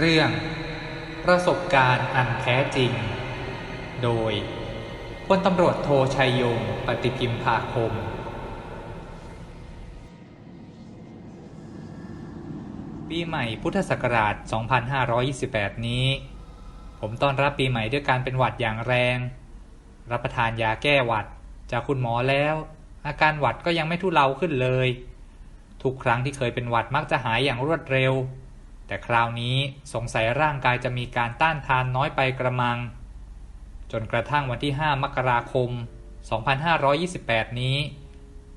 เรื่องประสบการณ์อันแท้จริง โดยพลตำรวจโทชัยยงปฏิพิมพาคม ปีใหม่พุทธศักราช 2528 นี้ ผมต้อนรับปีใหม่ด้วยการเป็นหวัดอย่างแรง รับประทานยาแก้หวัดจากคุณหมอแล้ว อาการหวัดก็ยังไม่ทุเลาขึ้นเลย ทุกครั้งที่เคยเป็นหวัดมักจะหายอย่างรวดเร็ว แต่คราวนี้สงสัยร่างกายจะมีการต้านทานน้อยไปกระมัง จนกระทั่งวันที่ 5 มกราคม 2528 นี้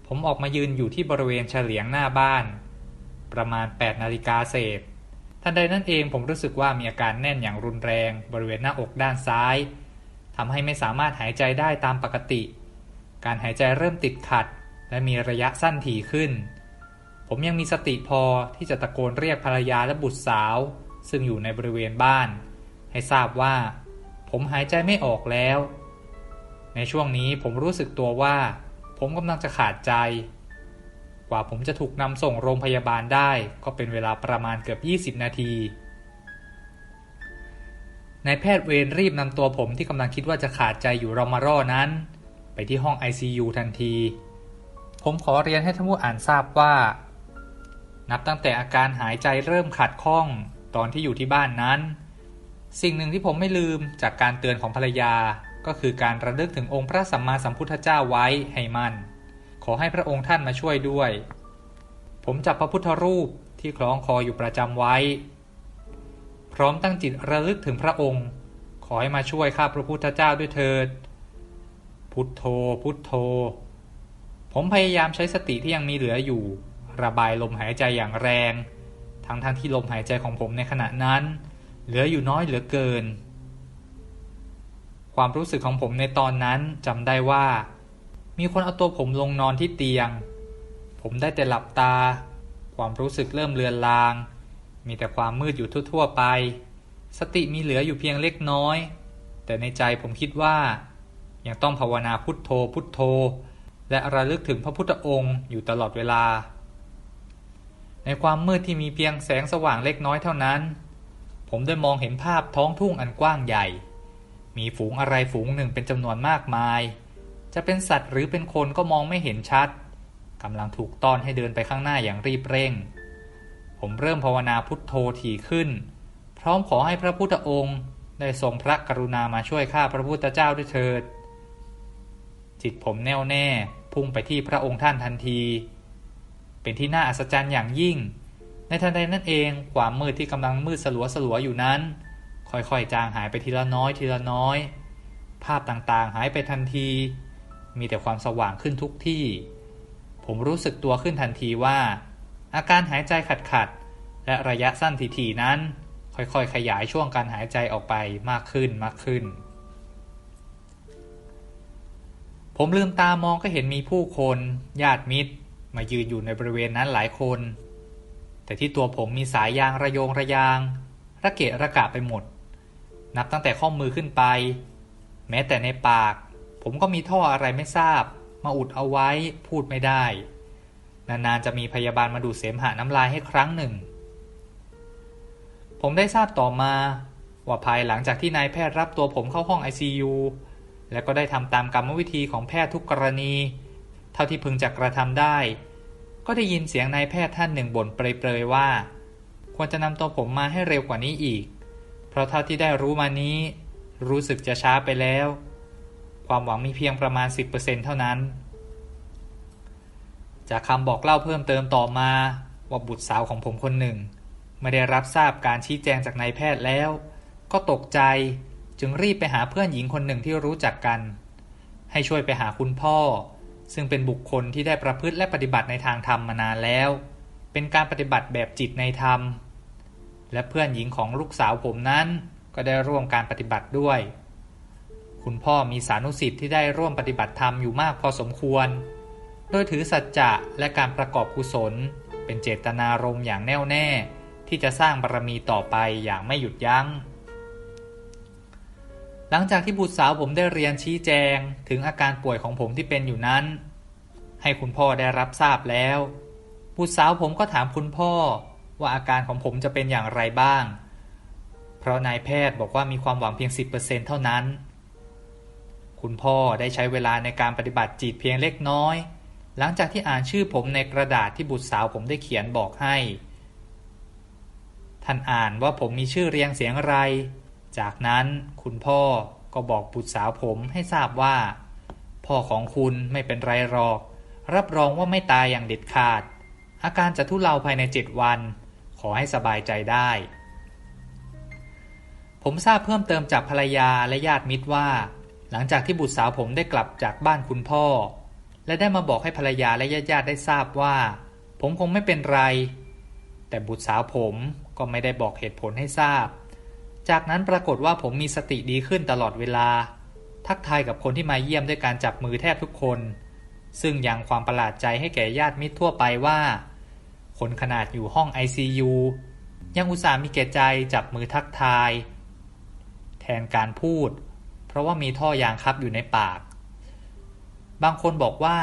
ผมออกมายืนอยู่ที่บริเวณเฉลียงหน้าบ้าน ประมาณ 8 นาฬิกาเศษทันใดนั้นเองผมรู้สึกว่ามีอาการแน่นอย่างรุนแรงบริเวณหน้าอกด้านซ้ายทำให้ไม่สามารถหายใจได้ตามปกติ การหายใจเริ่มติดขัด และมีระยะสั้นถี่ขึ้น ผมยังมีสติพอที่จะตะโกนเรียกภรรยาและบุตรสาว ซึ่งอยู่ในบริเวณบ้าน ให้ทราบว่า ผมหายใจไม่ออกแล้ว ในช่วงนี้ผมรู้สึกตัวว่า ผมกำลังจะขาดใจ กว่าผมจะถูกนำส่งโรงพยาบาลได้ ก็เป็นเวลาประมาณเกือบ 20 นาทีนายแพทย์เวรรีบนำตัวผมที่กำลังคิดว่าจะขาดใจอยู่รอมารอนั้น ไปที่ห้อง ICU ทันที ผมขอเรียนให้ท่านผู้อ่านทราบว่า นับตั้งแต่อาการหายใจเริ่มขัดข้องตอนที่อยู่ที่บ้านนั้น สิ่งหนึ่งที่ผมไม่ลืมจากการเตือนของภรรยาก็คือการระลึกถึงองค์พระสัมมาสัมพุทธเจ้าไว้ให้มัน ขอให้พระองค์ท่านมาช่วยด้วย ผมจับพระพุทธรูปที่คล้องคออยู่ประจำไว้ พร้อมตั้งจิตระลึกถึงพระองค์ ขอให้มาช่วยข้าพระพุทธเจ้าด้วยเถิด พุทโธ พุทโธ ผมพยายามใช้สติที่ยังมีเหลืออยู่ ระบายลมหายใจอย่างแรง ทั้งทั้งที่ลมหายใจของผมในขณะนั้น เหลืออยู่น้อยเหลือเกิน ความรู้สึกของผมในตอนนั้นจำได้ว่า มีคนเอาตัวผมลงนอนที่เตียง ผมได้แต่หลับตา ความรู้สึกเริ่มเลือนลาง มีแต่ความมืดอยู่ทั่วๆไป สติมีเหลืออยู่เพียงเล็กน้อย แต่ในใจผมคิดว่า ยังต้องภาวนาพุทโธพุทโธและระลึกถึงพระพุทธองค์อยู่ตลอดเวลา ในความมืดที่มีเพียงแสงสว่างเล็กน้อยเท่านั้น ผมได้มองเห็นภาพท้องทุ่งอันกว้างใหญ่ มีฝูงอะไรฝูงหนึ่งเป็นจำนวนมากมาย จะเป็นสัตว์หรือเป็นคนก็มองไม่เห็นชัดกำลังถูกต้อนให้เดินไปข้างหน้าอย่างรีบเร่ง ผมเริ่มภาวนาพุทโธถี่ขึ้น พร้อมขอให้พระพุทธองค์ได้ทรงพระกรุณามาช่วยข้าพระพุทธเจ้าด้วยเถิด จิตผมแน่วแน่พุ่งไปที่พระองค์ท่านทันที เป็นที่น่าอัศจรรย์อย่างยิ่ง ในทันใดนั่นเองความมืดที่กำลังมืดสลัวสลัวอยู่นั้น ค่อยๆ จางหายไปทีละน้อยทีละน้อย ภาพต่างๆหายไปทันที มีแต่ความสว่างขึ้นทุกที่ ผมรู้สึกตัวขึ้นทันทีว่า อาการหายใจขัดๆและระยะสั้นทีๆนั้น ค่อยๆ ขยายช่วงการหายใจออกไปมากขึ้นมากขึ้นผมลืมตามองก็เห็นมีผู้คน ญาติมิตร มายืนอยู่ในบริเวณนั้นหลายคน แต่ที่ตัวผมมีสายยางระโยงระยางระเกะระกะไปหมด นับตั้งแต่ข้อมือขึ้นไป แม้แต่ในปาก ผมก็มีท่ออะไรไม่ทราบ มาอุดเอาไว้พูดไม่ได้ นานๆจะมีพยาบาลมาดูดเสมหะน้ำลายให้ครั้งหนึ่ง ผมได้ทราบต่อมา ว่าภายหลังจากที่นายแพทย์รับตัวผมเข้าห้อง ICU และก็ได้ทำตามกรรมวิธีของแพทย์ทุกกรณี เท่าที่พึงจะกระทำได้ ก็ได้ยินเสียงนายแพทย์ท่านหนึ่งบ่นเปรยๆว่า ควรจะนำตัวผมมาให้เร็วกว่านี้อีก เพราะเท่าที่ได้รู้มานี้ รู้สึกจะช้าไปแล้ว ความหวังมีเพียงประมาณ 10%เท่านั้น จากคำบอกเล่าเพิ่มเติมต่อมาว่าบุตรสาวของผมคนหนึ่ง ไม่ได้รับทราบการชี้แจงจากนายแพทย์แล้ว ก็ตกใจจึงรีบไปหาเพื่อนหญิงคนหนึ่งที่รู้จักกัน ให้ช่วยไปหาคุณพ่อ ซึ่งเป็นบุคคลที่ได้ประพฤติและปฏิบัติในทางธรรมมานานแล้ว เป็นการปฏิบัติแบบจิตในธรรม และเพื่อนหญิงของลูกสาวผมนั้นก็ได้ร่วมการปฏิบัติด้วย คุณพ่อมีสานุสิทธิ์ที่ได้ร่วมปฏิบัติธรรมอยู่มากพอสมควร โดยถือสัจจะและการประกอบกุศล เป็นเจตนารมณ์อย่างแน่วแน่ ที่จะสร้างบารมีต่อไปอย่างไม่หยุดยัง้ง หลังจากที่บุตรสาวผมได้เรียนชี้แจงถึงอาการป่วยของผมที่เป็นอยู่นั้น ให้คุณพ่อได้รับทราบแล้ว บุตรสาวผมก็ถามคุณพ่อว่าอาการของผมจะเป็นอย่างไรบ้าง เพราะนายแพทย์บอกว่ามีความหวังเพียง 10%เท่านั้น คุณพ่อได้ใช้เวลาในการปฏิบัติจิตเพียงเล็กน้อย หลังจากที่อ่านชื่อผมในกระดาษที่บุตรสาวผมได้เขียนบอกให้ ท่านอ่านว่าผมมีชื่อเรียงเสียงไร จากนั้นคุณพ่อก็บอกบุตรสาวผมให้ทราบว่า พ่อของคุณไม่เป็นไรหรอก รับรองว่าไม่ตายอย่างเด็ดขาด อาการจะทุเลาภายในเจ็ดวัน ขอให้สบายใจได้ ผมทราบเพิ่มเติมจากภรรยาและญาติมิตรว่า หลังจากที่บุตรสาวผมได้กลับจากบ้านคุณพ่อ และได้มาบอกให้ภรรยาและญาติญาติได้ทราบว่า ผมคงไม่เป็นไร แต่บุตรสาวผมก็ไม่ได้บอกเหตุผลให้ทราบ จากนั้นปรากฏว่าผมมีสติดีขึ้นตลอดเวลา ทักทายกับคนที่มาเยี่ยมด้วยการจับมือแทบทุกคน ซึ่งยังความประหลาดใจให้แก่ญาติมิตรทั่วไปว่า คนขนาดอยู่ห้อง ICU ยังอุตส่าห์มีแก่ใจจับมือทักทาย แทนการพูด เพราะว่ามีท่อยางคับอยู่ในปาก บางคนบอกว่า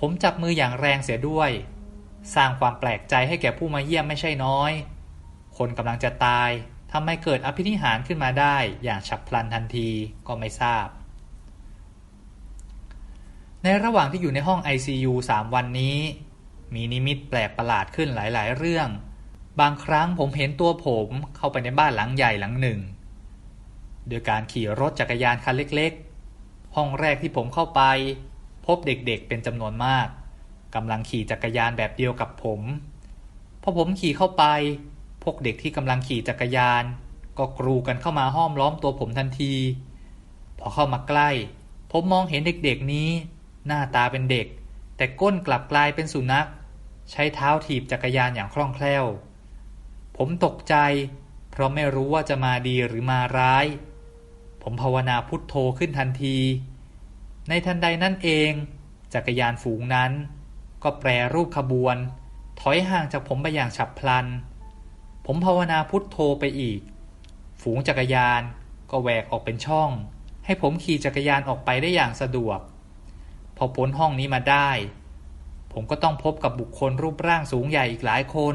ผมจับมืออย่างแรงเสียด้วย สร้างความแปลกใจให้แก่ผู้มาเยี่ยมไม่ใช่น้อย คนกำลังจะตาย ทำไมเกิดอภินิหารขึ้นมาได้อย่างฉับพลันทันทีก็ไม่ทราบ ในระหว่างที่อยู่ในห้อง ICU 3 วันนี้ มีนิมิตแปลกประหลาดขึ้นหลาย ๆ เรื่อง บางครั้งผมเห็นตัวผมเข้าไปในบ้านหลังใหญ่หลังหนึ่ง โดยการขี่รถจักรยานคันเล็ก ๆ ห้องแรกที่ผมเข้าไป พบเด็กๆเป็นจำนวนมากกำลังขี่จักรยานแบบเดียวกับผม พอผมขี่เข้าไป พวกเด็กที่กำลังขี่จักรยาน ก็กรูกันเข้ามาห้อมล้อมตัวผมทันที พอเข้ามาใกล้ ผมมองเห็นเด็กๆนี้ หน้าตาเป็นเด็ก แต่ก้นกลับกลายเป็นสุนัข ใช้เท้าถีบจักรยานอย่างคล่องแคล่ว ผมตกใจ เพราะไม่รู้ว่าจะมาดีหรือมาร้าย ผมภาวนาพุทโธขึ้นทันที ในทันใดนั่นเอง จักรยานฝูงนั้น ก็แปรรูปขบวน ถอยห่างจากผมไปอย่างฉับพลัน ผมภาวนาพุทโธไปอีก ฝูงจักรยานก็แหวกออกเป็นช่อง ให้ผมขี่จักรยานออกไปได้อย่างสะดวก พอพ้นห้องนี้มาได้ ผมก็ต้องพบกับบุคคลรูปร่างสูงใหญ่อีกหลายคน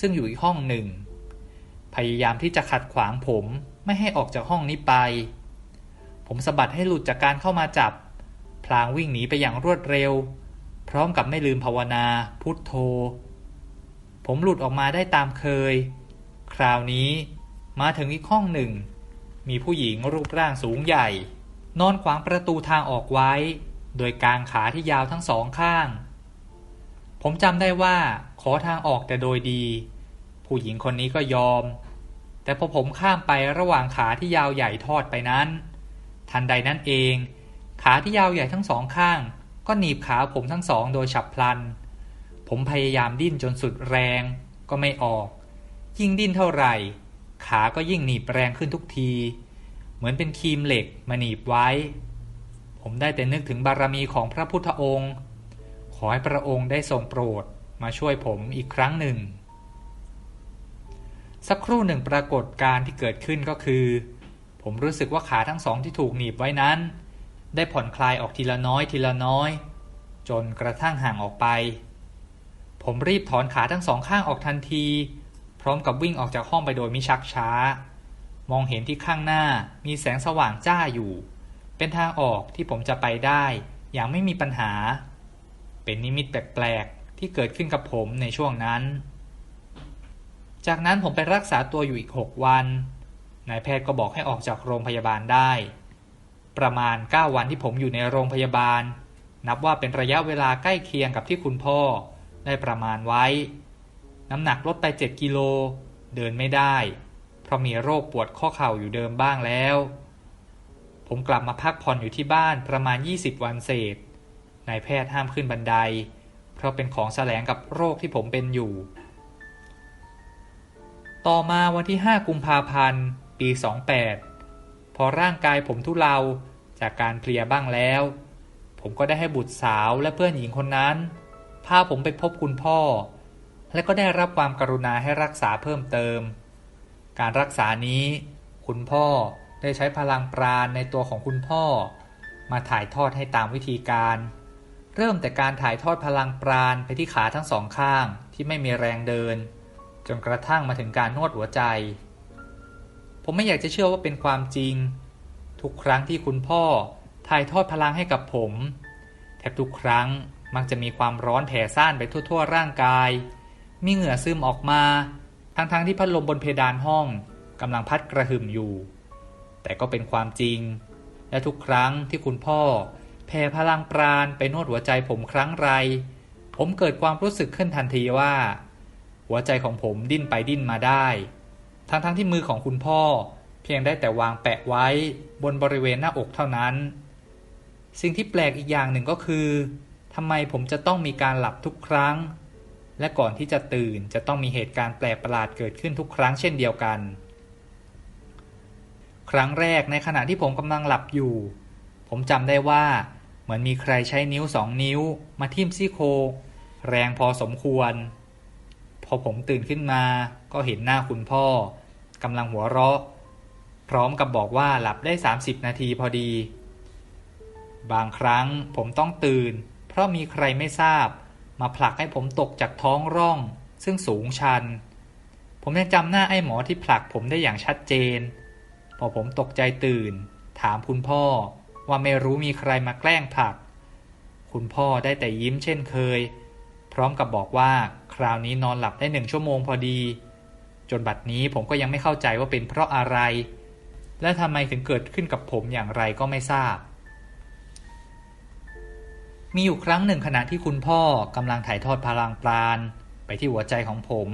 ซึ่งอยู่อีกห้องหนึ่ง พยายามที่จะขัดขวางผมไม่ให้ออกจากห้องนี้ไป ผมสะบัดให้หลุดจากการเข้ามาจับ พลางวิ่งหนีไปอย่างรวดเร็ว พร้อมกับไม่ลืมภาวนา พุทโธ ผมหลุดออกมาได้ตามเคย คราวนี้มาถึงอีกห้องหนึ่ง มีผู้หญิงรูปร่างสูงใหญ่ นอนขวางประตูทางออกไว้ โดยกางขาที่ยาวทั้งสองข้าง ผมจำได้ว่าขอทางออกแต่โดยดี ผู้หญิงคนนี้ก็ยอม แต่พอผมข้ามไประหว่างขาที่ยาวใหญ่ทอดไปนั้น ทันใดนั้นเอง ขาที่ยาวใหญ่ทั้งสองข้าง ก็หนีบขาผมทั้งสองโดยฉับพลัน ผมพยายามดิ้นจนสุดแรงก็ไม่ออก ยิ่งดิ้นเท่าไหร่ ขาก็ยิ่งหนีบแรงขึ้นทุกที เหมือนเป็นครีมเหล็กมาหนีบไว้ ผมได้แต่นึกถึงบารมีของพระพุทธองค์ ขอให้พระองค์ได้ทรงโปรดมาช่วยผมอีกครั้งหนึ่ง สักครู่หนึ่งปรากฏการที่เกิดขึ้นก็คือ ผมรู้สึกว่าขาทั้งสองที่ถูกหนีบไว้นั้น ได้ผ่อนคลายออกทีละน้อยทีละน้อย จนกระทั่งห่างออกไป ผมรีบถอนขาทั้งสองข้างออกทันที พร้อมกับวิ่งออกจากห้องไปโดยมิชักช้า มองเห็นที่ข้างหน้ามีแสงสว่างจ้าอยู่ เป็นทางออกที่ผมจะไปได้ อย่างไม่มีปัญหา เป็นนิมิตแปลกๆ ที่เกิดขึ้นกับผมในช่วงนั้น จากนั้นผมไปรักษาตัวอยู่อีก 6 วัน นายแพทย์ก็บอกให้ออกจากโรงพยาบาลได้ ประมาณ 9 วันที่ผมอยู่ในโรงพยาบาล นับว่าเป็นระยะเวลาใกล้เคียงกับที่คุณพ่อ ได้ประมาณไว้ น้ำหนักลดไป 7 กิโล เดินไม่ได้ เพราะมีโรคปวดข้อเข่าอยู่เดิมบ้างแล้ว ผมกลับมาพักผ่อนอยู่ที่บ้านประมาณ 20 วันเศษ นายแพทย์ห้ามขึ้นบันได เพราะเป็นของแสลงกับโรคที่ผมเป็นอยู่ ต่อมาวันที่ 5 กุมภาพันธ์ ปี 28 พอร่างกายผมทุเลาจากการเพลียบ้างแล้ว ผมก็ได้ให้บุตรสาวและเพื่อนหญิงคนนั้น พาผมไปพบคุณพ่อ และก็ได้รับความกรุณาให้รักษาเพิ่มเติม การรักษานี้ คุณพ่อได้ใช้พลังปราณในตัวของคุณพ่อ มาถ่ายทอดให้ตามวิธีการ เริ่มแต่การถ่ายทอดพลังปราณไปที่ขาทั้งสองข้างที่ไม่มีแรงเดิน จนกระทั่งมาถึงการนวดหัวใจ ผมไม่อยากจะเชื่อว่าเป็นความจริง ทุกครั้งที่คุณพ่อถ่ายทอดพลังให้กับผม แทบทุกครั้ง มักจะมีความร้อนแผ่ซ่านไปทั่ว ๆ ร่างกาย มีเหงื่อซึมออกมา ทั้งๆทที่พัดลมบนเพดานห้องกำลังพัดกระหึ่มอยู่ แต่ก็เป็นความจริง และทุกครั้งที่คุณพ่อ แผ่พลังปราณไปนวดหัวใจผมครั้งไร ผมเกิดความรู้สึกขึ้นทันทีว่า หัวใจของผมดิ้นไปดิ้นมาได้ ทั้งๆทที่มือของคุณพ่อ เพียงได้แต่วางแปะไว้บนบริเวณหน้าอกเท่านั้น สิ่งที่แปลกอีกอย่างหนึ่งก็คือ ทำไมผมจะต้องมีการหลับทุกครั้ง และก่อนที่จะตื่นจะต้องมีเหตุการณ์แปลกประหลาดเกิดขึ้นทุกครั้งเช่นเดียวกัน ครั้งแรกในขณะที่ผมกำลังหลับอยู่ ผมจำได้ว่า เหมือนมีใครใช้นิ้วสองนิ้ว มาทิ่มซี่โครงแรงพอสมควร พอผมตื่นขึ้นมา ก็เห็นหน้าคุณพ่อกำลังหัวเราะ พร้อมกับบอกว่าหลับได้ 30 นาทีพอดี บางครั้งผมต้องตื่น ราะมีใครไม่ทราบ มาผลักให้ผมตกจากท้องร่อง ซึ่งสูงชัน ผมยังจำหน้าไอ้หมอที่ผลักผมได้อย่างชัดเจน พอผมตกใจตื่น ถามคุณพ่อว่าไม่รู้มีใครมาแกล้งผลัก คุณพ่อได้แต่ยิ้มเช่นเคย พร้อมกับบอกว่าคราวนี้นอนหลับได้หนึ่งชั่วโมงพอดี จนบัดนี้ผมก็ยังไม่เข้าใจว่าเป็นเพราะอะไร และทำไมถึงเกิดขึ้นกับผมอย่างไรก็ไม่ทราบ มีอยู่ครั้งหนึ่งขณะที่คุณพ่อกำลังถ่ายทอดพลังปราณไปที่หัวใจของผม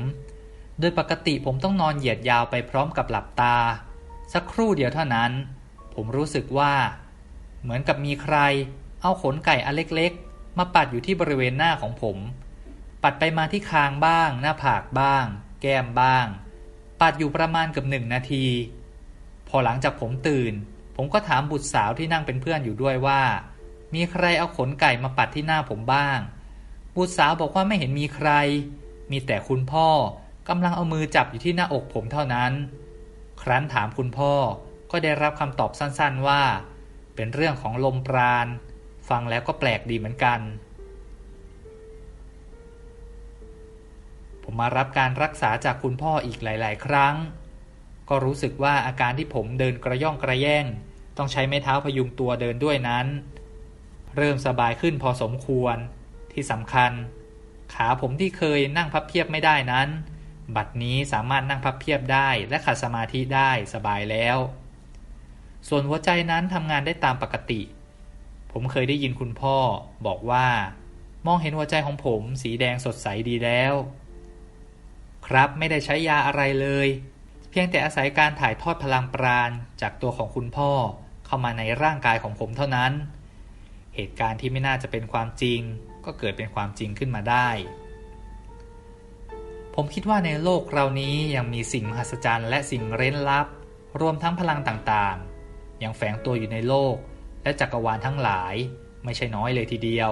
โดยปกติผมต้องนอนเหยียดยาวไปพร้อมกับหลับตา สักครู่เดียวเท่านั้น ผมรู้สึกว่า เหมือนกับมีใคร เอาขนไก่อันเล็กๆ มาปัดอยู่ที่บริเวณหน้าของผม ปัดไปมาที่คางบ้าง หน้าผากบ้าง แก้มบ้าง ปัดอยู่ประมาณเกือบหนึ่งนาที พอหลังจากผมตื่น ผมก็ถามบุตรสาวที่นั่งเป็นเพื่อนอยู่ด้วยว่า มีใครเอาขนไก่มาปัดที่หน้าผมบ้าง บุตรสาวบอกว่าไม่เห็นมีใคร มีแต่คุณพ่อกำลังเอามือจับอยู่ที่หน้าอกผมเท่านั้น ครั้นถามคุณพ่อก็ได้รับคำตอบสั้นๆว่า เป็นเรื่องของลมปราณ ฟังแล้วก็แปลกดีเหมือนกัน ผมมารับการรักษาจากคุณพ่ออีกหลาย ๆ ครั้ง ก็รู้สึกว่าอาการที่ผมเดินกระย่องกระแย่ง ต้องใช้ไม้เท้าพยุงตัวเดินด้วยนั้น เริ่มสบายขึ้นพอสมควร ที่สำคัญ ขาผมที่เคยนั่งพับเพียบไม่ได้นั้น บัดนี้สามารถนั่งพับเพียบได้และขัดสมาธิได้สบายแล้ว ส่วนหัวใจนั้นทำงานได้ตามปกติ ผมเคยได้ยินคุณพ่อบอกว่า มองเห็นหัวใจของผมสีแดงสดใสดีแล้ว ครับไม่ได้ใช้ยาอะไรเลย เพียงแต่อาศัยการถ่ายทอดพลังปราณจากตัวของคุณพ่อเข้ามาในร่างกายของผมเท่านั้น เหตุการณ์ที่ไม่น่าจะเป็นความจริง ก็เกิดเป็นความจริงขึ้นมาได้ ผมคิดว่าในโลกเรานี้ยังมีสิ่งมหัศจรรย์และสิ่งเร้นลับ รวมทั้งพลังต่างๆ ยังแฝงตัวอยู่ในโลก และจักรวาลทั้งหลาย ไม่ใช่น้อยเลยทีเดียว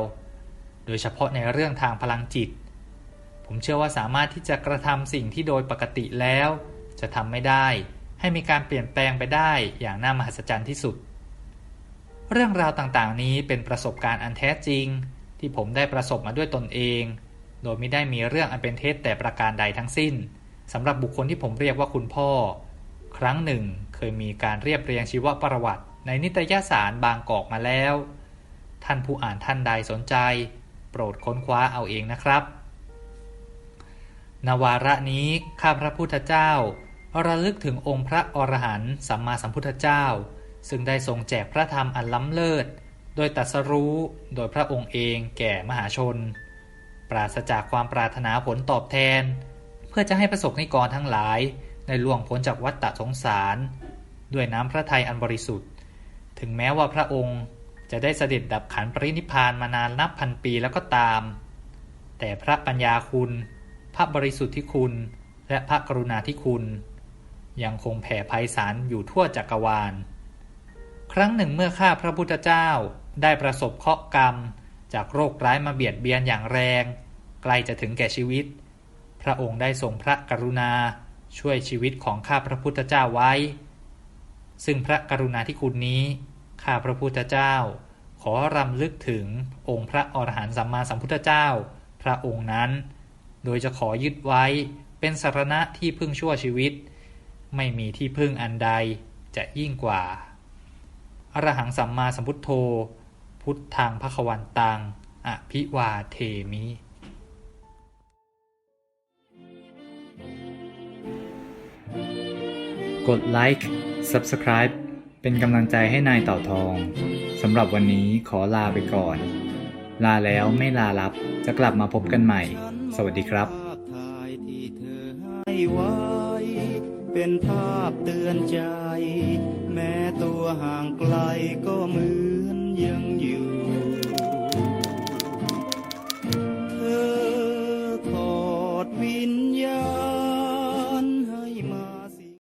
โดยเฉพาะในเรื่องทางพลังจิต ผมเชื่อว่าสามารถที่จะกระทำสิ่งที่โดยปกติแล้ว จะทำไม่ได้ ให้มีการเปลี่ยนแปลงไปได้อย่างน่ามหัศจรรย์ที่สุด เรื่องราวต่างๆ นี้เป็นประสบการณ์อันแท้จริง ที่ผมได้ประสบมาด้วยตนเอง โดยไม่ได้มีเรื่องอันเป็นเท็จแต่ประการใดทั้งสิ้นสำหรับบุคคลที่ผมเรียกว่าคุณพ่อ ครั้งหนึ่งเคยมีการเรียบเรียงชีวประวัติ ในนิตยสารบางกอกมาแล้ว ท่านผู้อ่านท่านใดสนใจ โปรดค้นคว้าเอาเองนะครับ นวาระนี้ข้าพระพุทธเจ้าระลึกถึงองค์พระอรหันต์สัมมาสัมพุทธเจ้า ซึ่งได้ทรงแจกพระธรรมอันล้ำเลิศ โดยตัสรู้โดยพระองค์เองแก่มหาชน ปราศจากความปรารถนาผลตอบแทน เพื่อจะให้ประสบนิกรทั้งหลายในล่วงพ้นจากวัฏฏะสงสาร ด้วยน้ำพระทัยอันบริสุทธิ์ ถึงแม้ว่าพระองค์จะได้เสด็จดับขันปรินิพานมานานนับพันปีแล้วก็ตาม แต่พระปัญญาคุณ พระบริสุทธิ์ที่คุณ และพระกรุณาที่คุณ ยังคงแผ่ไพศาลอยู่ทั่วจักรวาล ครั้งหนึ่งเมื่อข้าพระพุทธเจ้าได้ประสบเคราะห์กรรม จากโรคร้ายมาเบียดเบียนอย่างแรง ใกล้จะถึงแก่ชีวิต พระองค์ได้ทรงพระกรุณาช่วยชีวิตของข้าพระพุทธเจ้าไว้ ซึ่งพระกรุณาที่คุณนี้ ข้าพระพุทธเจ้า ขอรำลึกถึงองค์พระอรหันต์สัมมาสัมพุทธเจ้า พระองค์นั้น โดยจะขอยึดไว้เป็นสารณะที่พึ่งชั่วชีวิต ไม่มีที่พึ่งอันใดจะยิ่งกว่า อรหังสัมมาสัมพุทโธ พุทธังพระควันตังอภิวาเทมิ กดไลค์ Subscribe เป็นกำลังใจให้นายเต่าทองสำหรับวันนี้ขอลาไปก่อน ลาแล้วไม่ลาลับจะกลับมาพบกันใหม่ สวัสดีครับภาพถ่ายที่เธอให้ไว้เป็นภาพเตือนใจแม้ตัว ห่างไกลก็เหมือ